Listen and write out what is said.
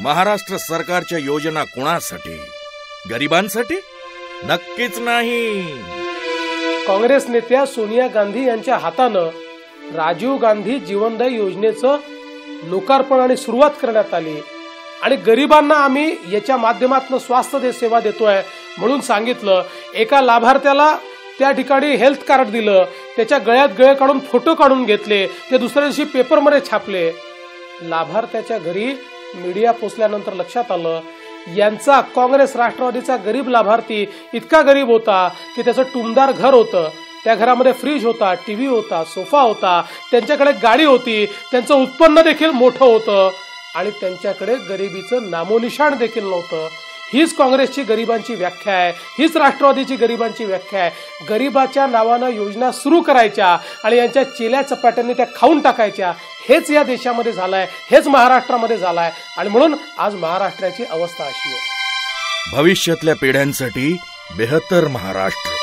महाराष्ट्र सरकारच्या योजना कोणासाठी? गरिबांसाठी? नक्कीच नाही. काँग्रेस नेत्या सोनिया गांधी यांच्या हातानं राजीव गांधी जीवनदायी योजनेचं लोकार्पण आणि सुरुवात करण्यात आली. आणि गरिबांना आम्ही याच्या माध्यमातून स्वास्थ्य दे सेवा देतोय म्हणून सांगितलं. एका लाभार्थ्याला त्या ठिकाणी हेल्थ कार्ड दिलं. त्याच्या गळ्यात गळे काढून फोटो काढून घेतले. ते दुसऱ्या दिवशी पेपरमध्ये छापले. लाभार्थ्याच्या घरी मीडिया पोचल्यानंतर लक्षात आलं यांचा काँग्रेस राष्ट्रवादीचा गरीब लाभार्थी इतका गरीब होता की त्याचं टुमदार घर होतं. त्या घरामध्ये फ्रीज होता टीव्ही होता सोफा होता त्यांच्याकडे गाडी होती त्यांचं उत्पन्न देखील मोठं होतं. आणि त्यांच्याकडे गरिबीचं नामोनिशाण देखील नव्हतं. हीच काँग्रेसची गरिबांची व्याख्या आहे हीच राष्ट्रवादीची गरिबांची व्याख्या आहे. गरिबाच्या नावानं योजना सुरू करायच्या आणि यांच्या चेल्या चपाट्यांनी त्या खाऊन टाकायच्या. हेच या देशामध्ये झालंय हेच महाराष्ट्रामध्ये झालंय. आणि म्हणून आज महाराष्ट्राची अवस्था अशी आहे. भविष्यातल्या पिढ्यांसाठी बेहतर महाराष्ट्र.